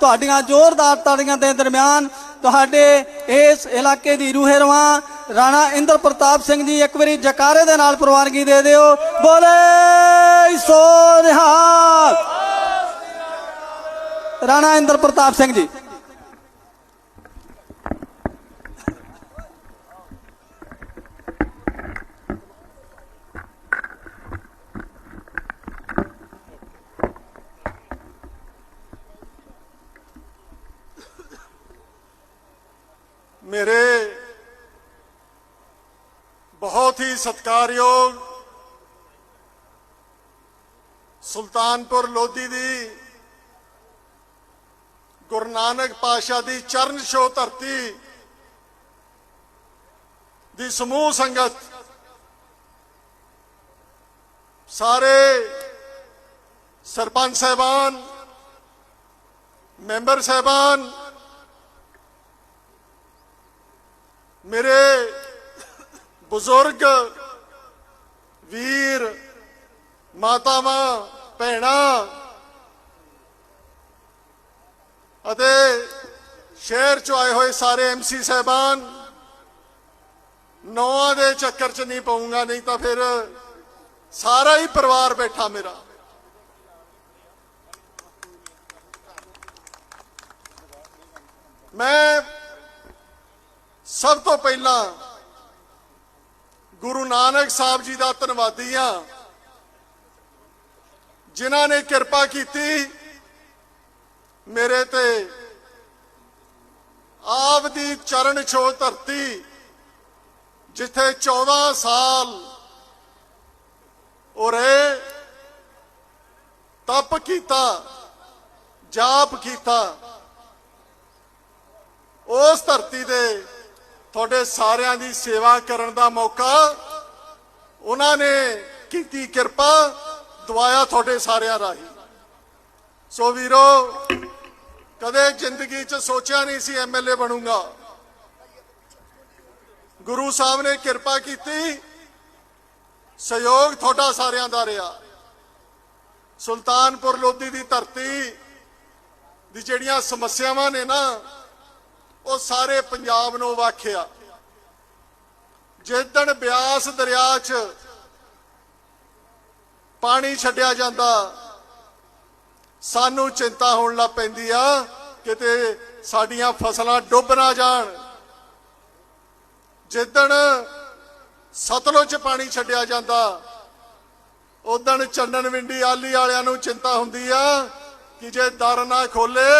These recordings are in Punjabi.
ਤੁਹਾਡੀਆਂ ਜ਼ੋਰਦਾਰ ਤਾੜੀਆਂ ਦੇ ਦਰਮਿਆਨ ਤੁਹਾਡੇ ਇਸ ਇਲਾਕੇ ਦੀ ਰੂਹੇ ਰੂਹੇਰਵਾ ਰਾਣਾ ਇੰਦਰ ਪ੍ਰਤਾਪ ਸਿੰਘ ਜੀ ਇੱਕ ਵਾਰੀ ਜਕਾਰੇ ਦੇ ਨਾਲ ਪ੍ਰਵਾਨਗੀ ਦੇ ਦਿਓ। ਬੋਲੇ ਸੋ ਨਿਹਾਲ। ਰਾਣਾ ਇੰਦਰ ਪ੍ਰਤਾਪ ਸਿੰਘ ਜੀ। ਮੇਰੇ ਬਹੁਤ ਹੀ ਸਤਿਕਾਰਯੋਗ ਸੁਲਤਾਨਪੁਰ ਲੋਧੀ ਦੀ ਗੁਰੂ ਨਾਨਕ ਪਾਤਸ਼ਾਹ ਦੀ ਚਰਨ ਛੋਹ ਧਰਤੀ ਦੀ ਸਮੂਹ ਸੰਗਤ ਸਾਰੇ ਸਰਪੰਚ ਸਾਹਿਬਾਨ, ਮੈਂਬਰ ਸਾਹਿਬਾਨ ਮੇਰੇ ਬਜ਼ੁਰਗ, ਵੀਰ, ਮਾਤਾਵਾਂ, ਭੈਣਾਂ ਅਤੇ ਸ਼ਹਿਰ ਚ ਆਏ ਹੋਏ ਸਾਰੇ ਐਮਸੀ ਸਹਿਬਾਨ ਨੌਆਂ ਦੇ ਚੱਕਰ ਚ ਨਹੀਂ ਪਾਉਂਗਾ ਨਹੀਂ ਤਾਂ ਫਿਰ ਸਾਰਾ ਹੀ ਪਰਿਵਾਰ ਬੈਠਾ ਮੇਰਾ। ਮੈਂ ਸਭ ਤੋਂ ਪਹਿਲਾਂ ਗੁਰੂ ਨਾਨਕ ਸਾਹਿਬ ਜੀ ਦਾ ਧੰਨਵਾਦੀ ਹਾਂ, ਜਿਨ੍ਹਾਂ ਨੇ ਕਿਰਪਾ ਕੀਤੀ ਮੇਰੇ ਤੇ ਆਪ ਦੀ ਚਰਨ ਛੋਹ ਧਰਤੀ, ਜਿੱਥੇ 14 ਸਾਲ ਉਹ ਤਪ ਕੀਤਾ, ਜਾਪ ਕੀਤਾ, ਉਸ ਧਰਤੀ ਦੇ ਤੁਹਾਡੇ ਸਾਰਿਆਂ ਦੀ ਸੇਵਾ ਕਰਨ ਦਾ ਮੌਕਾ। ਉਹਨਾਂ ਨੇ ਕੀਤੀ ਕਿਰਪਾ, ਦਵਾਇਆ ਤੁਹਾਡੇ ਸਾਰਿਆਂ ਰਾਹੀਂ। ਸੋ ਵੀਰੋ, ਕਦੇ ਜ਼ਿੰਦਗੀ 'ਚ ਸੋਚਿਆ ਨਹੀਂ ਸੀ ਐਮਐਲਏ ਬਣੂੰਗਾ। ਗੁਰੂ ਸਾਹਿਬ ਨੇ ਕਿਰਪਾ ਕੀਤੀ। ਸਹਿਯੋਗ ਤੁਹਾਡਾ ਸਾਰਿਆਂ ਦਾ ਰਿਹਾ। ਸੁਲਤਾਨਪੁਰ ਲੋਧੀ ਦੀ ਧਰਤੀ ਦੀ ਜਿਹੜੀਆਂ ਸਮੱਸਿਆਵਾਂ ਨੇ ਨਾ ਉਹ ਸਾਰੇ ਪੰਜਾਬ ਨੂੰ ਵਾਖਿਆ। ਜਿੱਦਣ ਬਿਆਸ ਦਰਿਆ 'ਚ ਪਾਣੀ ਛੱਡਿਆ ਜਾਂਦਾ, ਸਾਨੂੰ ਚਿੰਤਾ ਹੋਣ ਲੱਗ ਪੈਂਦੀ ਆ, ਕਿਤੇ ਸਾਡੀਆਂ ਫਸਲਾਂ ਡੁੱਬ ਨਾ ਜਾਣ। ਜਿੱਦਣ ਸਤਲੁਜ 'ਚ ਪਾਣੀ ਛੱਡਿਆ ਜਾਂਦਾ ਉਦਣ ਚੰਨਣ ਵਿੰਡੀ ਆਲੀ ਵਾਲਿਆਂ ਨੂੰ ਚਿੰਤਾ ਹੁੰਦੀ ਆ ਕਿ ਜੇ ਦਰ ਨਾ ਖੋਲੇ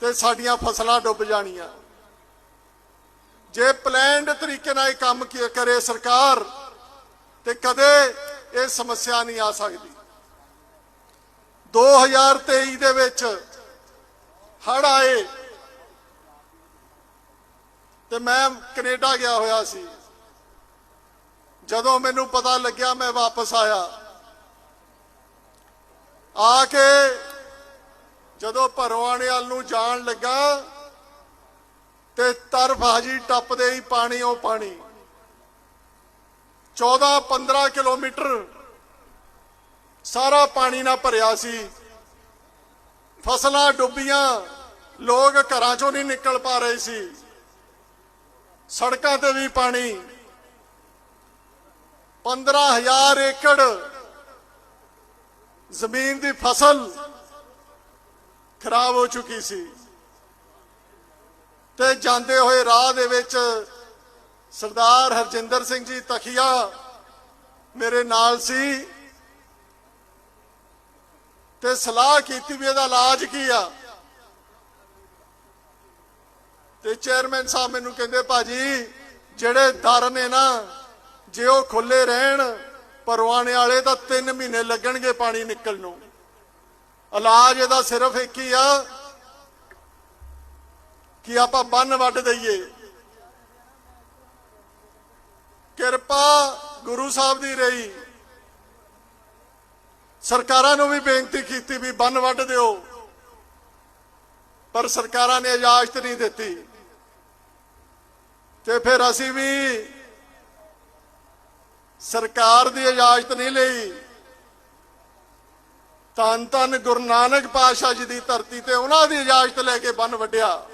ਤੇ ਸਾਡੀਆਂ ਫਸਲਾਂ ਡੁੱਬ ਜਾਣੀਆਂ। ਜੇ ਪਲਾਨਡ ਤਰੀਕੇ ਨਾਲ ਇਹ ਕੰਮ ਕਰੇ ਸਰਕਾਰ, ਤੇ ਕਦੇ ਇਹ ਸਮੱਸਿਆ ਨਹੀਂ ਆ ਸਕਦੀ। 2023 ਦੇ ਵਿੱਚ ਹੜ ਆਏ, ਤੇ ਮੈਂ ਕੈਨੇਡਾ ਗਿਆ ਹੋਇਆ ਸੀ। ਜਦੋਂ ਮੈਨੂੰ ਪਤਾ ਲੱਗਿਆ ਮੈਂ ਵਾਪਸ ਆਇਆ। ਆ ਕੇ ਜਦੋਂ ਭਰਵਾਣੇ ਨੂੰ ਜਾਣ ਲੱਗਾ ਤੇ ਤਰਫ ਹਾਜੀ ਟੱਪਦੇ ਹੀ ਪਾਣੀ, ਉਹ ਪਾਣੀ। 14 15 ਕਿਲੋਮੀਟਰ ਸਾਰਾ ਪਾਣੀ ਨਾਲ ਭਰਿਆ ਸੀ। ਫਸਲਾਂ ਡੁੱਬੀਆਂ, ਲੋਕ ਘਰਾਂ ਚੋਂ ਨਹੀਂ ਨਿਕਲ ਪਾ ਰਹੇ ਸੀ। ਸੜਕਾਂ ਤੇ ਵੀ ਪਾਣੀ। 15000 ਏਕੜ ਜ਼ਮੀਨ ਦੀ ਫਸਲ ਖਰਾਬ ਹੋ ਚੁੱਕੀ ਸੀ। ਤੇ ਜਾਂਦੇ ਹੋਏ ਰਾਹ ਦੇ ਵਿੱਚ ਸਰਦਾਰ ਹਰਜਿੰਦਰ ਸਿੰਘ ਜੀ ਤਖੀਆ ਮੇਰੇ ਨਾਲ ਸੀ। ਤੇ ਸਲਾਹ ਕੀਤੀ ਵੀ ਇਹਦਾ ਇਲਾਜ ਕੀ ਆ। ਤੇ ਚੇਅਰਮੈਨ ਸਾਹਿਬ ਮੈਨੂੰ ਕਹਿੰਦੇ, ਭਾਜੀ, ਜਿਹੜੇ ਦਰ ਨੇ ਨਾ, ਜੇ ਉਹ ਖੁੱਲੇ ਰਹਿਣ, ਪਰਵਾਣੇ ਵਾਲੇ ਤਾਂ 3 ਮਹੀਨੇ ਲੱਗਣਗੇ ਪਾਣੀ ਨਿਕਲਣ ਨੂੰ। ਇਲਾਜ ਇਹਦਾ ਸਿਰਫ ਇੱਕ ਹੀ ਆ ਕਿ ਆਪਾਂ ਬੰਨ ਵੱਢ ਦਈਏ। ਕਿਰਪਾ ਗੁਰੂ ਸਾਹਿਬ ਦੀ ਰਹੀ। ਸਰਕਾਰਾਂ ਨੂੰ ਵੀ ਬੇਨਤੀ ਕੀਤੀ ਵੀ ਬੰਨ ਵੱਢ ਦਿਓ। ਪਰ ਸਰਕਾਰਾਂ ਨੇ ਇਜਾਜ਼ਤ ਨਹੀਂ ਦਿੱਤੀ। ਤੇ ਫਿਰ ਅਸੀਂ ਵੀ ਸਰਕਾਰ ਦੀ ਇਜਾਜ਼ਤ ਨਹੀਂ ਲਈ। ਧੰਨ ਧੰਨ ਗੁਰੂ ਨਾਨਕ ਪਾਤਸ਼ਾਹ ਜੀ ਦੀ ਧਰਤੀ ਤੇ ਉਹਨਾਂ ਦੀ ਇਜਾਜ਼ਤ ਲੈ ਕੇ ਬੰਨ ਵੱਡਿਆ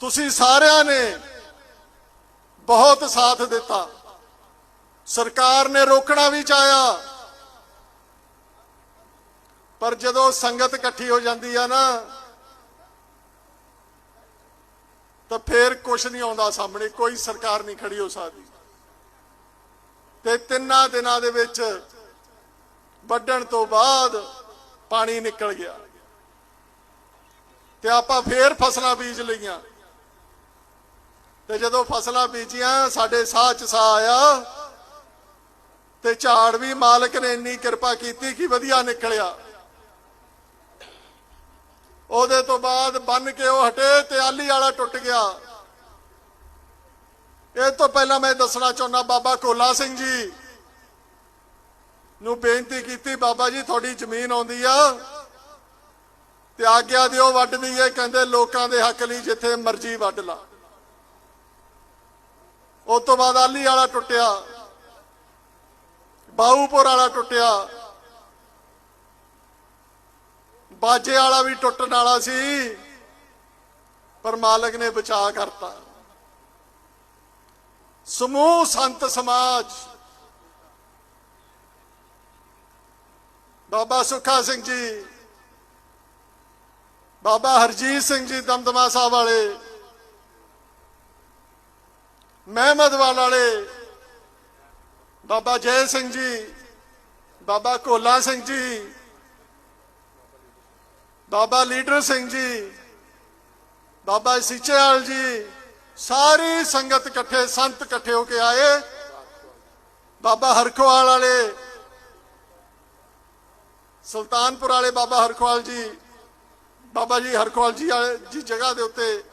ਤੁਸੀਂ ਸਾਰਿਆਂ ਨੇ ਬਹੁਤ ਸਾਥ ਦਿੱਤਾ। ਸਰਕਾਰ ਨੇ ਰੋਕਣਾ ਵੀ ਚਾਹਿਆ। ਪਰ ਜਦੋਂ ਸੰਗਤ ਇਕੱਠੀ ਹੋ ਜਾਂਦੀ ਆ ਨਾ ਤਾਂ ਫੇਰ ਕੁਝ ਨਹੀਂ ਆਉਂਦਾ ਸਾਹਮਣੇ, ਕੋਈ ਸਰਕਾਰ ਨਹੀਂ ਖੜੀ ਹੋ ਸਕਦੀ। ਤੇ ਤਿੰਨਾਂ ਦਿਨਾਂ ਦੇ ਵਿੱਚ ਵੱਢਣ ਤੋਂ ਬਾਅਦ ਪਾਣੀ ਨਿਕਲ ਗਿਆ। ਤੇ ਆਪਾਂ ਫੇਰ ਫਸਲਾਂ ਬੀਜ ਲਈਆਂ। ਤੇ ਜਦੋਂ ਫਸਲਾਂ ਬੀਜੀਆਂ, ਸਾਡੇ ਸਾਹ ਚ ਸਾਹ ਆਇਆ। ਤੇ ਝਾੜ ਵੀ ਮਾਲਕ ਨੇ ਇੰਨੀ ਕਿਰਪਾ ਕੀਤੀ ਕਿ ਵਧੀਆ ਨਿਕਲਿਆ। ਉਹਦੇ ਤੋਂ ਬਾਅਦ ਬੰਨ ਕੇ ਉਹ ਹਟੇ ਤੇ ਆਲੀ ਵਾਲਾ ਟੁੱਟ ਗਿਆ। ਇਹ ਤੋਂ ਪਹਿਲਾਂ ਮੈਂ ਦੱਸਣਾ ਚਾਹੁੰਦਾ ਬਾਬਾ ਕੋਲਾ ਸਿੰਘ ਜੀ ਨੂੰ ਬੇਨਤੀ ਕੀਤੀ, ਬਾਬਾ ਜੀ ਤੁਹਾਡੀ ਜ਼ਮੀਨ ਆਉਂਦੀ ਆ ਤੇ ਆਗਿਆ ਦਿਓ, ਵੱਢ ਦਈਏ ਕਹਿੰਦੇ ਲੋਕਾਂ ਦੇ ਹੱਕ ਲਈ ਜਿੱਥੇ ਮਰਜ਼ੀ ਵੱਢ ਲਾ। ਉਸ ਤੋਂ ਬਾਅਦ ਆਲੀ ਵਾਲਾ ਟੁੱਟਿਆ ਬਾਹੂਪੁਰ ਵਾਲਾ ਟੁੱਟਿਆ। ਬਾਜੇ ਵਾਲਾ ਵੀ ਟੁੱਟਣ ਵਾਲਾ ਸੀ, ਪਰ ਮਾਲਕ ਨੇ ਬਚਾ ਕਰਤਾ। ਸਮੂਹ ਸੰਤ ਸਮਾਜ। ਬਾਬਾ ਸੁੱਖਾ ਸਿੰਘ ਜੀ, ਬਾਬਾ ਹਰਜੀਤ ਸਿੰਘ ਜੀ ਦਮਦਮਾ ਸਾਹਿਬ ਵਾਲੇ ਮਹਿਮਦਵਾਲ ਵਾਲੇ ਬਾਬਾ ਜੈ ਸਿੰਘ ਜੀ, ਬਾਬਾ ਕੋਲਾ ਸਿੰਘ ਜੀ ਬਾਬਾ ਲੀਡਰ ਸਿੰਘ ਜੀ, ਬਾਬਾ ਸਿਚੇਵਾਲ ਜੀ, ਸਾਰੀ ਸੰਗਤ ਇਕੱਠੇ, ਸੰਤ ਇਕੱਠੇ ਹੋ ਕੇ ਆਏ। ਬਾਬਾ ਹਰਖਵਾਲ ਵਾਲੇ, ਸੁਲਤਾਨਪੁਰ ਵਾਲੇ ਬਾਬਾ ਹਰਖਵਾਲ ਜੀ, ਬਾਬਾ ਜੀ ਹਰਖਵਾਲ ਜੀ ਵਾਲੇ, ਜੀ ਜਗ੍ਹਾ ਦੇ ਉੱਤੇ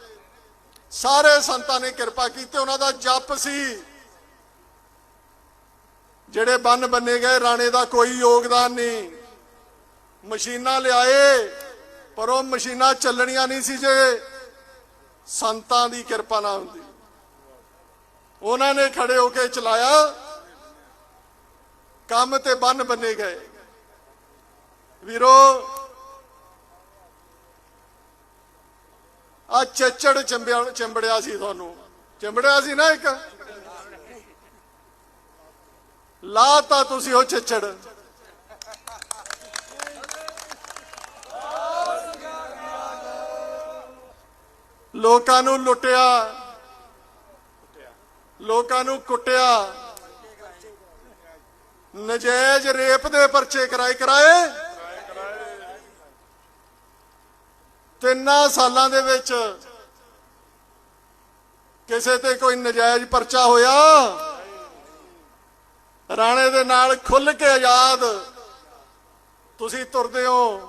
ਸਾਰੇ ਸੰਤਾਂ ਨੇ ਕਿਰਪਾ ਕੀਤੀ। ਉਹਨਾਂ ਦਾ ਜਪ ਸੀ। ਜਿਹੜੇ ਬੰਨ ਬੰਨੇ ਗਏ, ਰਾਣੇ ਦਾ ਕੋਈ ਯੋਗਦਾਨ ਨਹੀਂ। ਮਸ਼ੀਨਾਂ ਲਿਆਏ। ਪਰ ਉਹ ਮਸ਼ੀਨਾਂ ਚੱਲਣੀਆਂ ਨਹੀਂ ਸੀ ਜੇ ਸੰਤਾਂ ਦੀ ਕਿਰਪਾ ਨਾ ਹੁੰਦੀ। ਉਹਨਾਂ ਨੇ ਖੜੇ ਹੋ ਕੇ ਚਲਾਇਆ। ਕੰਮ ਤੇ ਬੰਨ ਬੰਨੇ ਗਏ। ਵੀਰੋ ਆ ਚੱਚੜ ਚੰਬਿਆ, ਚੰਬੜਿਆ ਸੀ ਤੁਹਾਨੂੰ। ਚੰਬੜਿਆ ਸੀ ਨਾ ਇੱਕ? ਲਾਤਾ ਤੁਸੀਂ ਉਹ ਚੱਚੜ। ਲੋਕਾਂ ਨੂੰ ਲੁੱਟਿਆ। ਲੋਕਾਂ ਨੂੰ ਕੁੱਟਿਆ। ਨਜਾਇਜ਼ ਰੇਪ ਦੇ ਪਰਚੇ ਕਰਾਏ ਕਰਾਏ। ਤਿੰਨਾਂ ਸਾਲਾਂ ਦੇ ਵਿੱਚ ਕਿਸੇ ਤੇ ਕੋਈ ਨਜਾਇਜ਼ ਪਰਚਾ ਹੋਇਆ। ਰਾਣੇ ਦੇ ਨਾਲ ਖੁੱਲ ਕੇ ਆਜ਼ਾਦ। ਤੁਸੀਂ ਤੁਰਦੇ ਹੋ।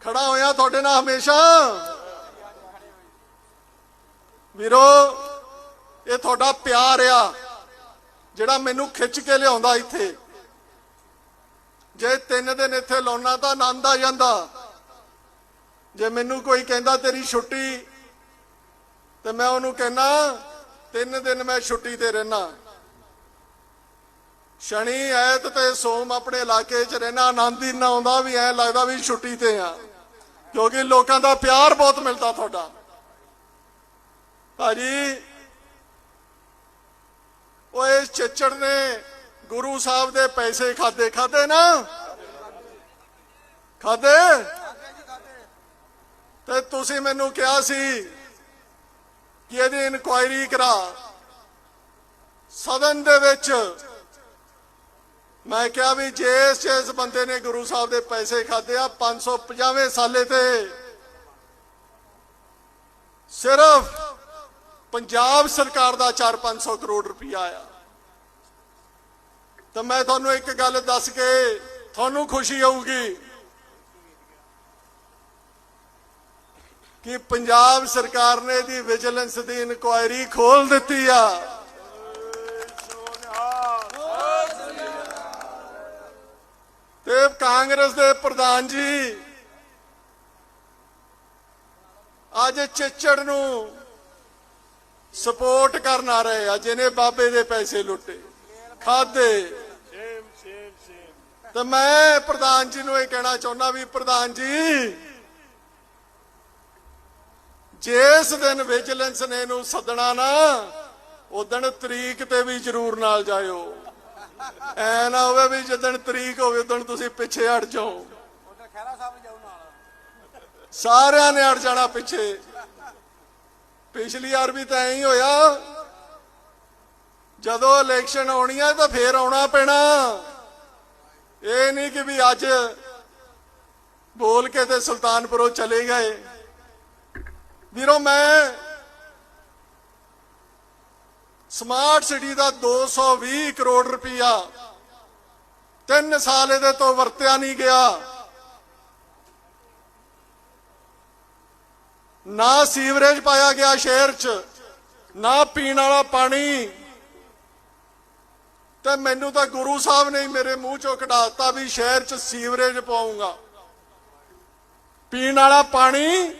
ਖੜਾ ਹੋਇਆ ਤੁਹਾਡੇ ਨਾਲ ਹਮੇਸ਼ਾ। ਵੀਰੋ, ਇਹ ਤੁਹਾਡਾ ਪਿਆਰ ਆ, ਜਿਹੜਾ ਮੈਨੂੰ ਖਿੱਚ ਕੇ ਲਿਆਉਂਦਾ ਇੱਥੇ। ਜੇ ਤਿੰਨ ਦਿਨ ਇੱਥੇ ਲਾਉਣਾ ਤਾਂ ਆਨੰਦ ਆ ਜਾਂਦਾ। ਜੇ ਮੈਨੂੰ ਕੋਈ ਕਹਿੰਦਾ ਤੇਰੀ ਛੁੱਟੀ, ਤੇ ਮੈਂ ਉਹਨੂੰ ਕਹਿੰਦਾ ਤਿੰਨ ਦਿਨ ਮੈਂ ਛੁੱਟੀ ਤੇ ਰਹਿਣਾ ਸ਼ਨੀ, ਐਤ ਤੇ ਸੋਮ ਆਪਣੇ ਇਲਾਕੇ 'ਚ ਰਹਿਣਾ ਆਨੰਦ ਹੀ ਨਾ ਆਉਂਦਾ ਵੀ ਐ ਲੱਗਦਾ ਵੀ ਛੁੱਟੀ ਤੇ ਆ। ਕਿਉਂਕਿ ਲੋਕਾਂ ਦਾ ਪਿਆਰ ਬਹੁਤ ਮਿਲਦਾ ਤੁਹਾਡਾ। ਭਾਜੀ ਉਹ ਇਸ ਨੇ ਗੁਰੂ ਸਾਹਿਬ ਦੇ ਪੈਸੇ ਖਾਦੇ ਖਾਦੇ ਨਾ? ਖਾਦੇ? ਤੇ ਤੁਸੀਂ ਮੈਨੂੰ ਕਿਹਾ ਸੀ ਕਿ ਇਹਦੀ ਇਨਕੁਆਇਰੀ ਕਰਾ। ਸਦਨ ਦੇ ਵਿੱਚ ਮੈਂ ਕਿਹਾ ਵੀ ਜੇ ਇਸ ਜਿਸ ਬੰਦੇ ਨੇ ਗੁਰੂ ਸਾਹਿਬ ਦੇ ਪੈਸੇ ਖਾਦੇ ਆ 550 ਸਾਲੇ ਤੇ ਸਿਰਫ ਪੰਜਾਬ ਸਰਕਾਰ ਦਾ 4-500 ਕਰੋੜ ਰੁਪਇਆ ਆ ਤਾਂ ਮੈਂ ਤੁਹਾਨੂੰ ਇੱਕ ਗੱਲ ਦੱਸ ਕੇ ਤੁਹਾਨੂੰ ਖੁਸ਼ੀ ਹੋਊਗੀ ਕਿ ਪੰਜਾਬ ਸਰਕਾਰ ਨੇ ਦੀ ਵਿਜੀਲੈਂਸ ਦੀ ਇਨਕੁਆਇਰੀ ਖੋਲ ਦਿੱਤੀ ਆ। ਤੇ ਕਾਂਗਰਸ ਦੇ ਪ੍ਰਧਾਨ ਜੀ, ਅੱਜ ਚਿੱਚੜ ਨੂੰ ਸਪੋਰਟ ਕਰਨ ਆ ਰਹੇ ਆ ਜਿਹਨੇ ਬਾਬੇ ਦੇ ਪੈਸੇ ਲੁੱਟੇ ਖਾਦੇ ਸੇਮ ਸੇਮ ਸੇਮ ਤੇ ਮੈਂ ਪ੍ਰਧਾਨ ਜੀ ਨੂੰ ਇਹ ਕਹਿਣਾ ਚਾਹੁੰਦਾ ਵੀ ਪ੍ਰਧਾਨ ਜੀ ਜਿਸ ਦਿਨ ਵਿਜੀਲੈਂਸ ਨੇ ਇਹਨੂੰ ਸੱਦਣਾ ਨਾ ਉਦਣ ਤਰੀਕ ਤੇ ਵੀ ਜ਼ਰੂਰ ਨਾਲ ਜਾਇਓ। ਐ ਨਾ ਹੋਵੇ ਵੀ ਜਦੋਂ ਤਰੀਕ ਹੋਵੇ ਉਦੋਂ ਤੁਸੀਂ ਪਿੱਛੇ ਹਟ ਜਾਓ। ਸਾਰਿਆਂ ਨੇ ਹਟ ਜਾਣਾ ਪਿੱਛੇ। ਪਿਛਲੀ ਵਾਰ ਵੀ ਤਾਂ ਐਂ ਹੀ ਹੋਇਆ। ਜਦੋਂ ਇਲੈਕਸ਼ਨ ਆਉਣੀ ਆ ਤਾਂ ਫੇਰ ਆਉਣਾ ਪੈਣਾ। ਇਹ ਨਹੀਂ ਕਿ ਵੀ ਅੱਜ ਬੋਲ ਕੇ ਤੇ ਸੁਲਤਾਨਪੁਰੋਂ ਚਲੇ ਗਏ। ਵੀਰੋ, ਮੈਂ ਸਮਾਰਟ ਸਿਟੀ ਦਾ 220 ਕਰੋੜ ਰੁਪਇਆ ਤਿੰਨ ਸਾਲ ਇਹਦੇ ਤੋਂ ਵਰਤਿਆ ਨਹੀਂ ਗਿਆ। ਨਾ ਸੀਵਰੇਜ ਪਾਇਆ ਗਿਆ ਸ਼ਹਿਰ 'ਚ, ਨਾ ਪੀਣ ਵਾਲਾ ਪਾਣੀ। ਤੇ ਮੈਨੂੰ ਤਾਂ ਗੁਰੂ ਸਾਹਿਬ ਨੇ ਮੇਰੇ ਮੂੰਹ ਚੋਂ ਕਢਾਤਾ ਵੀ ਸ਼ਹਿਰ 'ਚ ਸੀਵਰੇਜ ਪਾਉਂਗਾ। ਪੀਣ ਵਾਲਾ ਪਾਣੀ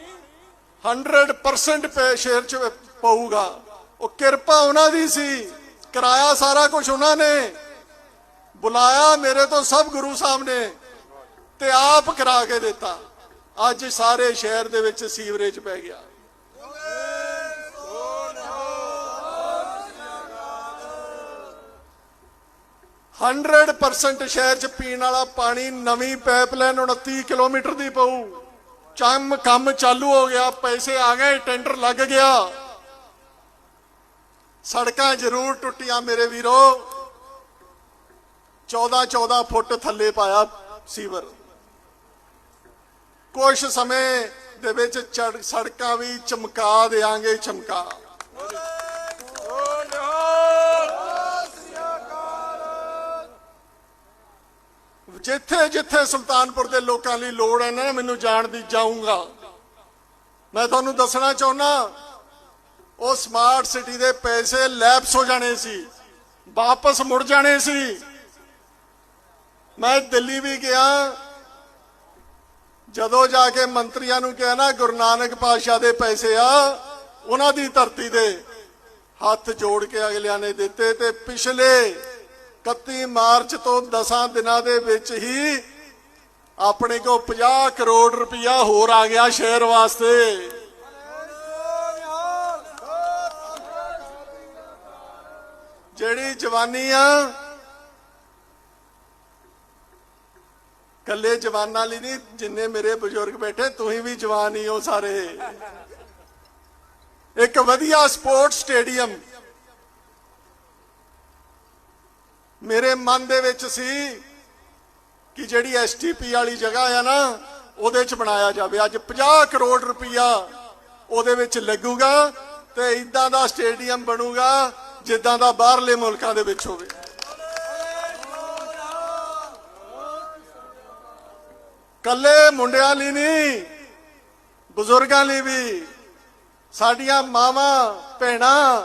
100% ਪੇ ਸ਼ਹਿਰ 'ਚ ਪਾਊਗਾ। ਉਹ ਕਿਰਪਾ ਉਹਨਾਂ ਦੀ ਸੀ, ਕਰਾਇਆ ਸਾਰਾ ਕੁਝ ਉਹਨਾਂ ਨੇ। ਬੁਲਾਇਆ ਮੇਰੇ ਤੋਂ ਸਭ ਗੁਰੂ ਸਾਹਿਬ ਨੇ ਤੇ ਆਪ ਕਰਾ ਕੇ ਦਿੱਤਾ। ਅੱਜ ਸਾਰੇ ਸ਼ਹਿਰ ਦੇ ਵਿੱਚ ਸੀਵਰੇਜ ਪੈ ਗਿਆ। ਹੰਡਰਡ ਪਰਸੈਂਟ ਸ਼ਹਿਰ ਚ ਪੀਣ ਵਾਲਾ ਪਾਣੀ ਨਵੀਂ ਪਾਈਪਲਾਈਨ 29 ਕਿਲੋਮੀਟਰ ਦੀ ਪਊ। ਚੰਮ ਕੰਮ ਚਾਲੂ ਹੋ ਗਿਆ, ਪੈਸੇ ਆ ਗਏ, ਟੈਂਡਰ ਲੱਗ ਗਿਆ। ਸੜਕਾਂ ਜ਼ਰੂਰ ਟੁੱਟੀਆਂ ਮੇਰੇ ਵੀਰੋ। 14 14 ਫੁੱਟ ਥੱਲੇ ਪਾਇਆ ਸੀਵਰ। ਕੁਝ ਸਮੇਂ ਦੇ ਵਿੱਚ ਚੜ- ਸੜਕਾਂ ਵੀ ਚਮਕਾ ਦੇਾਂਗੇ ਚਮਕਾ। ਜਿੱਥੇ ਜਿੱਥੇ ਸੁਲਤਾਨਪੁਰ ਦੇ ਲੋਕਾਂ ਲਈ ਲੋੜ ਹੈ ਨਾ, ਮੈਨੂੰ ਜਾਣ ਦੀ ਜਾਊਂਗਾ। ਮੈਂ ਤੁਹਾਨੂੰ ਦੱਸਣਾ ਚਾਹੁੰਦਾ ਉਹ ਸਮਾਰਟ ਸਿਟੀ ਦੇ ਪੈਸੇ ਲੈਪਸ ਹੋ ਜਾਣੇ ਸੀ। ਵਾਪਸ ਮੁੜ ਜਾਣੇ ਸੀ। ਮੈਂ ਦਿੱਲੀ ਵੀ ਗਿਆ ਜਦੋਂ ਜਾ ਕੇ ਮੰਤਰੀਆਂ ਨੂੰ ਕਿਹਾ ਨਾ ਗੁਰੂ ਨਾਨਕ ਪਾਤਸ਼ਾਹ ਦੇ ਪੈਸੇ ਆ, ਉਹਨਾਂ ਦੀ ਧਰਤੀ ਦੇ ਹੱਥ ਜੋੜ ਕੇ ਅਗਲਿਆਂ ਨੇ ਦਿੱਤੇ ਤੇ ਪਿਛਲੇ 31 ਮਾਰਚ ਤੋਂ 10 ਦਿਨਾਂ ਦੇ ਵਿੱਚ ਹੀ ਆਪਣੇ ਕੋ 50 ਕਰੋੜ ਰੁਪਇਆ ਹੋਰ ਆ ਗਿਆ ਸ਼ਹਿਰ ਵਾਸਤੇ। ਜਿਹੜੀ ਜਵਾਨੀ ਆ ਕੱਲੇ ਜਵਾਨਾਂ ਲਈ ਨਹੀਂ, ਜਿੰਨੇ ਮੇਰੇ ਬਜ਼ੁਰਗ ਬੈਠੇ, ਤੁਸੀਂ ਵੀ ਜਵਾਨ ਹੀ ਹੋ ਸਾਰੇ। ਇੱਕ ਵਧੀਆ ਸਪੋਰਟਸ ਸਟੇਡੀਅਮ। ਮੇਰੇ ਮਨ ਦੇ ਵਿੱਚ ਸੀ ਕਿ ਜਿਹੜੀ ਐਸਟੀਪੀ ਵਾਲੀ ਜਗ੍ਹਾ ਆ ਨਾ, ਉਹਦੇ ਚ ਬਣਾਇਆ ਜਾਵੇ। ਅੱਜ 50 ਕਰੋੜ ਰੁਪਈਆ ਉਹਦੇ ਵਿੱਚ ਲੱਗੂਗਾ ਤੇ ਇਦਾਂ ਦਾ ਸਟੇਡੀਅਮ ਬਣੂਗਾ, ਜਿੱਦਾਂ ਦਾ ਬਾਹਰਲੇ ਮੁਲਕਾਂ ਦੇ ਵਿੱਚ ਹੋਵੇ। ਕੱਲੇ ਮੁੰਡਿਆਂ ਲਈ ਨਹੀਂ, ਬਜ਼ੁਰਗਾਂ ਲਈ ਵੀ, ਸਾਡੀਆਂ ਮਾਵਾਂ, ਭੈਣਾਂ,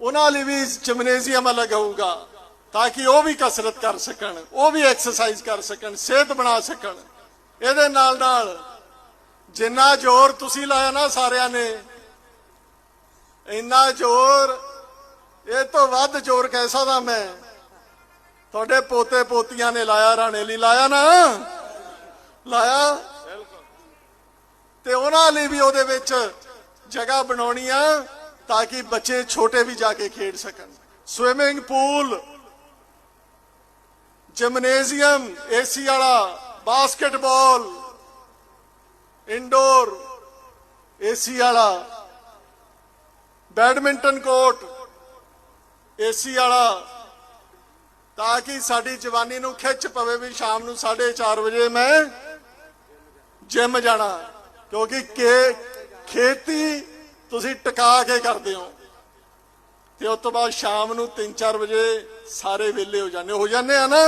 ਉਹਨਾਂ ਲਈ ਵੀ ਜਿਮਨੇਜ਼ੀਅਮ ਲਗਾਊਗਾ ਤਾਂ ਕਿ ਉਹ ਵੀ ਕਸਰਤ ਕਰ ਸਕਣ, ਉਹ ਵੀ ਐਕਸਰਸਾਈਜ਼ ਕਰ ਸਕਣ, ਸਿਹਤ ਬਣਾ ਸਕਣ। ਇਹਦੇ ਨਾਲ ਨਾਲ, ਜਿੰਨਾ ਜ਼ੋਰ ਤੁਸੀਂ ਲਾਇਆ ਨਾ ਸਾਰਿਆਂ ਨੇ, ਇੰਨਾ ਜ਼ੋਰ, ਇਹ ਤੋਂ ਵੱਧ ਜ਼ੋਰ ਕਹਿ ਸਕਦਾ ਮੈਂ? ਤੁਹਾਡੇ ਪੋਤੇ ਪੋਤੀਆਂ ਨੇ ਲਾਇਆ, ਰਾਣੇ ਲਈ ਲਾਇਆ ਨਾ? ਲਾਇਆ? ਤੇ ਉਹਨਾਂ ਲਈ ਵੀ ਉਹਦੇ ਵਿੱਚ ਜਗ੍ਹਾ ਬਣਾਉਣੀ ਆ ਤਾਂ ਕਿ ਬੱਚੇ ਛੋਟੇ ਵੀ ਜਾ ਕੇ ਖੇਡ ਸਕਣ। ਸਵਿਮਿੰਗ ਪੂਲ ਜਿਮਨੇਜ਼ੀਅਮ ਏਸੀ ਵਾਲਾ ਬਾਸਕਟਬਾਲ ਇੰਡੋਰ ਏਸੀ ਵਾਲਾ ਬੈਡਮਿੰਟਨ ਕੋਰਟ ਏਸੀ ਵਾਲਾ ਤਾਂ ਕਿ ਸਾਡੀ ਜਵਾਨੀ ਨੂੰ ਖਿੱਚ ਪਵੇ ਵੀ ਸ਼ਾਮ ਨੂੰ 4:30 ਵਜੇ ਮੈਂ ਜਿਮ ਜਾਣਾ। ਕਿਉਂਕਿ ਕੇ ਖੇਤੀ ਤੁਸੀਂ ਟਿਕਾ ਕੇ ਕਰਦੇ ਹੋ। ਤੇ ਉਸ ਤੋਂ ਬਾਅਦ ਸ਼ਾਮ ਨੂੰ 3-4 ਵਜੇ ਸਾਰੇ ਵਿਹਲੇ ਹੋ ਜਾਂਦੇ। ਹੋ ਜਾਂਦੇ ਆ ਨਾ?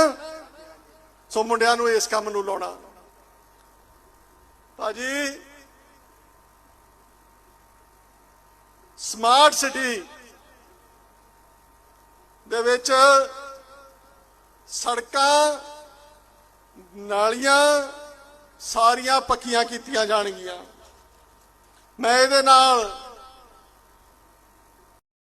ਸੋ ਮੁੰਡਿਆਂ ਨੂੰ ਇਸ ਕੰਮ ਨੂੰ ਲਾਉਣਾ। ਭਾਜੀ ਸਮਾਰਟ ਸਿਟੀ ਦੇ ਵਿੱਚ ਸੜਕਾਂ ਨਾਲੀਆਂ ਸਾਰੀਆਂ ਪੱਕੀਆਂ ਕੀਤੀਆਂ ਜਾਣਗੀਆਂ। ਮੈਂ ਇਹਦੇ ਨਾਲ